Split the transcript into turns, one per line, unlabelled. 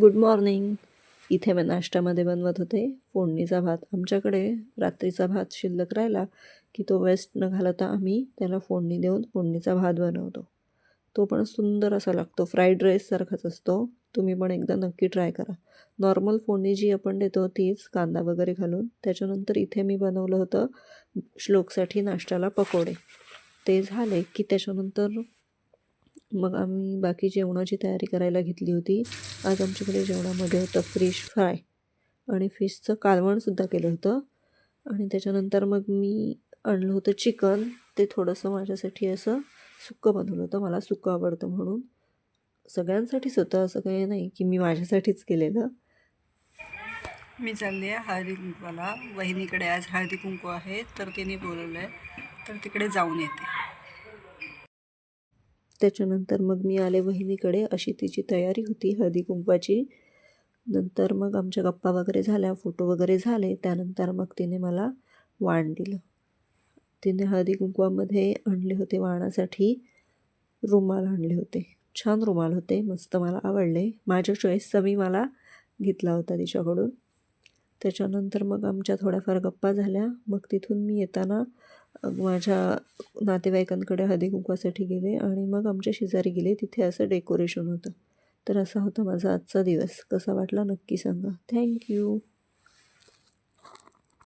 Good morning इथे मी नाश्त्यामध्ये बनवत होते. फोडणीचा भात. आमच्याकडे रात्रीचा भात शिल्लक राहिला की तो वेस्ट न घालता आम्ही त्याला फोडणी देऊन फोडणीचा भात बनवतो. तो पण सुंदर असा लागतो. फ्राईड राईससारखाच असतो. तुम्ही पण एकदा नक्की ट्राय करा. नॉर्मल फोडणी जी आपण देतो तीच कांदा वगैरे घालून त्याच्यानंतर इथे मी बनवलं होतं श्लोकसाठी नाश्त्याला पकोडे. ते झाले की त्याच्यानंतर मग आम्ही बाकी जेवणाची तयारी करायला घेतली होती. आज आमच्याकडे जेवणामध्ये होतं फिश फ्राय आणि फिशचं कालवणसुद्धा केलं होतं. आणि त्याच्यानंतर मग मी आणलं होतं चिकन ते थोडंसं माझ्यासाठी असं सुक्कं बनवलं होतं. मला सुक्कं आवडतं म्हणून. सगळ्यांसाठीच होतं असं काही नाही की मी माझ्यासाठीच केलेलं.
मी चालली आहे हळदी कुंकवाला. वहिनीकडे आज हळदी कुंकू आहे. तर तिने बोलवलं आहे तर तिकडे जाऊन येते.
त्याच्यानंतर मग मी आले वहिनीकडे. अशी तिची तयारी होती हळदी कुंकवाची. नंतर मग आमच्या गप्पा वगैरे झाल्या फोटो वगैरे झाले. त्यानंतर मग तिने मला वाण दिलं. तिने हळदी कुंकवामध्ये आणले होते वाणासाठी. रुमाल आणले होते. छान रुमाल होते. मस्त मला आवडले. माझ्या चॉईसचा मी मला घेतला होता तिच्याकडून. त्याच्यानंतर मग आमच्या थोड्याफार गप्पा झाल्या. मग तिथून मी येताना माझ्या नातेवाईकांकडे हळदी कुंकवासाठी गेले आणि मग आमच्या शेजारी गेले. तिथे असं डेकोरेशन होतं. तर असा होता माझा आजचा दिवस. कसा वाटला नक्की सांगा. थँक्यू